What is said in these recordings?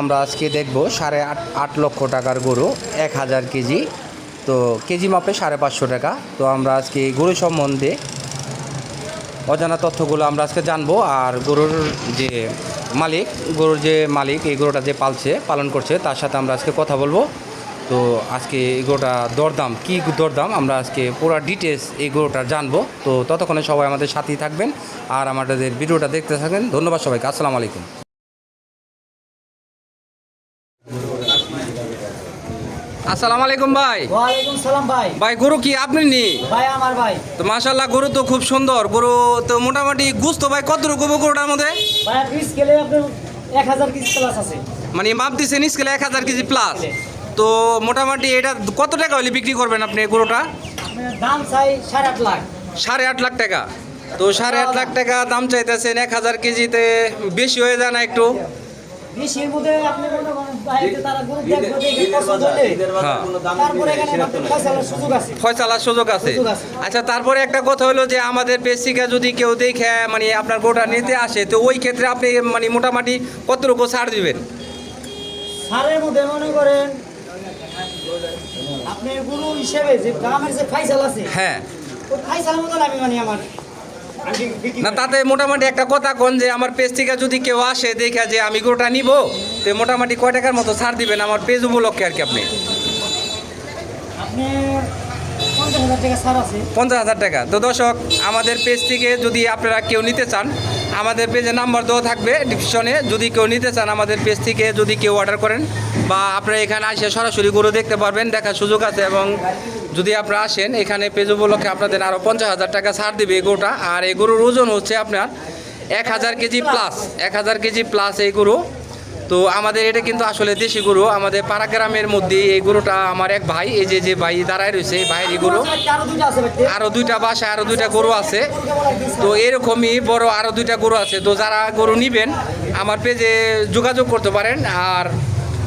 আমরা আজকে দেখব সাড়ে আট আট লক্ষ টাকার গরু, এক হাজার কেজি। তো কেজি মাপে সাড়ে পাঁচশো টাকা। তো আমরা আজকে গরু সম্বন্ধে অজানা তথ্যগুলো আমরা আজকে জানব। আর গরুর যে মালিক, গরুর যে মালিক, এই গরুটা যে পালছে, পালন করছে, তার সাথে আমরা আজকে কথা বলব। তো আজকে এই গরুটা দরদাম, কী দরদাম, আমরা আজকে পুরো ডিটেলস এই গরুটা জানব। তো ততক্ষণে সবাই আমাদের সাথেই থাকবেন। আর আমাদের ভিডিওটা দেখতে থাকেন ধন্যবাদ সবাইকে। আসসালামু আলাইকুম। আসসালামু আলাইকুম ভাই। ওয়ালাইকুম সালাম ভাই। ভাই গরু কি আপনি নি? ভাই আমার ভাই। তো মাশাল্লাহ গরু তো খুব সুন্দর। গরু তো মোটামুটি গুস্ত ভাই কত রকম গরুটার মধ্যে? ভাই পিস গেলে আপনার এক হাজার পিস প্লাস আছে। মানে মাপ দিচ্ছেন স্কেলে এক হাজার কেজি প্লাস তো মোটামুটি এটা কত টাকা হলে বিক্রি করবেন আপনি গরুটা? দাম চাই সাড়ে আট লাখ। সাড়ে আট লাখ টাকা। তো সাড়ে আট লাখ টাকা দাম চাইতেছেন এক হাজার কেজিতে। বেশি হয়ে যায় না একটু? বেশির মধ্যে আপনি মনে হ্যাঁ ফয়সালার সুযোগ আছে। আচ্ছা তারপরে একটা কথা হলো যে আমাদের বেসিকা যদি কেউ দেখে মানে আপনার গরুটা নিতে আসে তো ওই ক্ষেত্রে আপনি মানে মোটামুটি কতটুকু ছাড় দিবেন? সারের মধ্যে মনে করেন আপনার গরু হিসেবে যে গ্রামের যে ফাইসাল আছে হ্যাঁ। ওই ফাইসাল মতন আমি মানে আমার না তাতে মোটামুটি একটা কথা কন যে আমার পেজ থেকে যদি কেউ আসে দেখে যে আমি গোটা নিব তো মোটামুটি কয় টাকার মতো ছাড় দিবেন আমার পেজ উপলক্ষে আর কি আপনি? পঞ্চাশ হাজার টাকা তো দর্শক আমাদের পেজ থেকে যদি আপনারা কেউ নিতে চান আমাদের পেজে নাম্বার দেওয়া থাকবে ডিসক্রিপশনে যদি কেউ নিতে চান আমাদের পেজ থেকে, যদি কেউ অর্ডার করেন বা আপনারা এখানে আসে সরাসরি গরু দেখতে পারবেন, দেখার সুযোগ আছে এবং যদি আপনারা আসেন, এখানে পেজ উপলক্ষে আপনাদের আরও পঞ্চাশ হাজার টাকা ছাড় দেবে এই আর এই গরুর ওজন হচ্ছে আপনার এক হাজার কেজি প্লাস এক হাজার কেজি প্লাস এই গরু। তো আমাদের এটা কিন্তু আসলে দেশি গরু, আমাদের পাড়া গ্রামের মধ্যে এই গরুটা আমার এক ভাই, এই যে যে ভাই দাঁড়ায় রয়েছে, এই ভাইয়েরই গরু। আরও দুটো আছে ভাই আরও দুইটা বাসায় আরও দুইটা গরু আছে। তো এরকমই বড় আরও দুইটা গরু আছে। তো যারা গরু নিবেন, আমার পেজে যোগাযোগ করতে পারেন। আর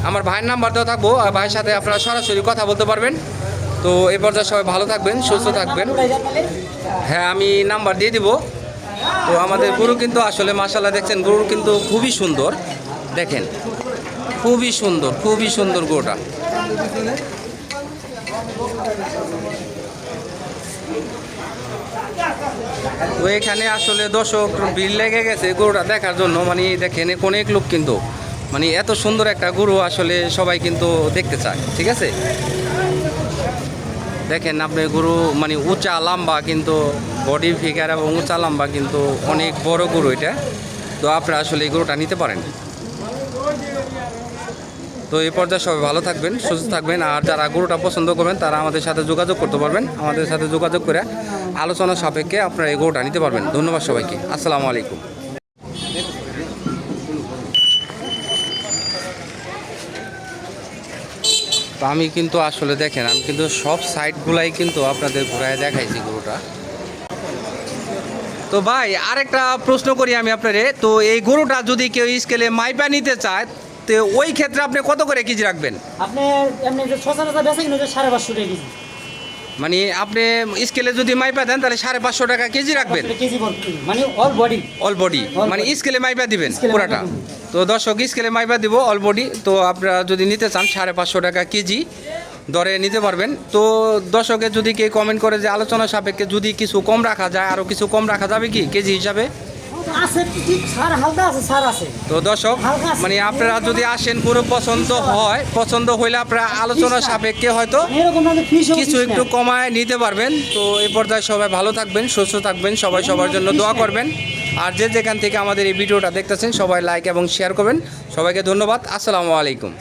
আমার ভাইয়ের নাম্বার দেওয়া থাকব। আর ভাইয়ের সাথে আপনারা সরাসরি কথা বলতে পারবেন। তো এই পর্যায়ে সবাই ভালো থাকবেন, সুস্থ থাকবেন। হ্যাঁ আমি নাম্বার দিয়ে দিব। তো আমাদের গরু কিন্তু আসলে মাসাল্লাহ দেখছেন, গরু কিন্তু খুবই সুন্দর। দেখেন, খুবই সুন্দর খুবই সুন্দর গরুটা তো এখানে আসলে দর্শক ভিড় লেগে গেছে গরুটা দেখার জন্য। মানে দেখেন অনেক লোক কিন্তু মানে এত সুন্দর একটা গরু আসলে সবাই কিন্তু দেখতে চায়, ঠিক আছে? দেখেন আপনি গরু মানে উঁচা লম্বা কিন্তু বডি ফিগার এবং উঁচা লম্বা কিন্তু অনেক বড় গরু এটা। তো আপনারা আসলে এই গরুটা নিতে পারেন। তো এই পর্যায়ে সবাই ভালো থাকবেন, সুস্থ থাকবেন, আর যারা গরুটা পছন্দ করবেন, তারা আমাদের সাথে যোগাযোগ করতে পারবেন। আমাদের সাথে যোগাযোগ করে আলোচনা সাপেক্ষে আপনারা এই গরুটা নিতে পারবেন। ধন্যবাদ সবাইকে। আসসালামু আলাইকুম। তো আমি কিন্তু আসলে দেখেন, আমি কিন্তু সব সাইডগুলাই কিন্তু আপনাদের ঘোরায় দেখাইছি গরুটা। তো ভাই আরেকটা প্রশ্ন করি আমি আপনারে। তো এই গরুটা যদি কেউ স্কেলে মাইপা নিতে চায় তো ওই ক্ষেত্রে আপনি কত করে কেজি রাখবেন? আপনি এমনি যে ছশো বেচা কিনে সাড়ে পাঁচশো টাকা কেজি। মানে আপনি স্কেলে যদি মাইপা দেন তাহলে সাড়ে পাঁচশো টাকা কেজি রাখবেন? মানে অল বডি অল বডি মানে স্কেলে মাইপা দিবেন পুরাটা। তো দর্শক স্কেলে মাইপা দিব অল বডি তো আপনারা যদি নিতে চান সাড়ে পাঁচশো টাকা কেজি। দরে নিতে পারবেন। তো দর্শকের যদি কেউ কমেন্ট করে যে আলোচনা সাপেক্ষে যদি কিছু কম রাখা যায় আরও কিছু কম রাখা যাবে কি? কেজি হিসাবে? তো দর্শক মানে আপনারা যদি আসেন পুরো পছন্দ হয় পছন্দ হইলে আপনারা আলোচনা সাপেক্ষে হয়তো কিছু একটু কমায় নিতে পারবেন। তো এই পর্যায়ে সবাই ভালো থাকবেন সুস্থ থাকবেন সবাই সবার জন্য দোয়া করবেন। আর যে যেখান থেকে আমাদের এই ভিডিওটা দেখতেছেন সবাই লাইক এবং শেয়ার করবেন। সবাইকে ধন্যবাদ। আসসালামু আলাইকুম।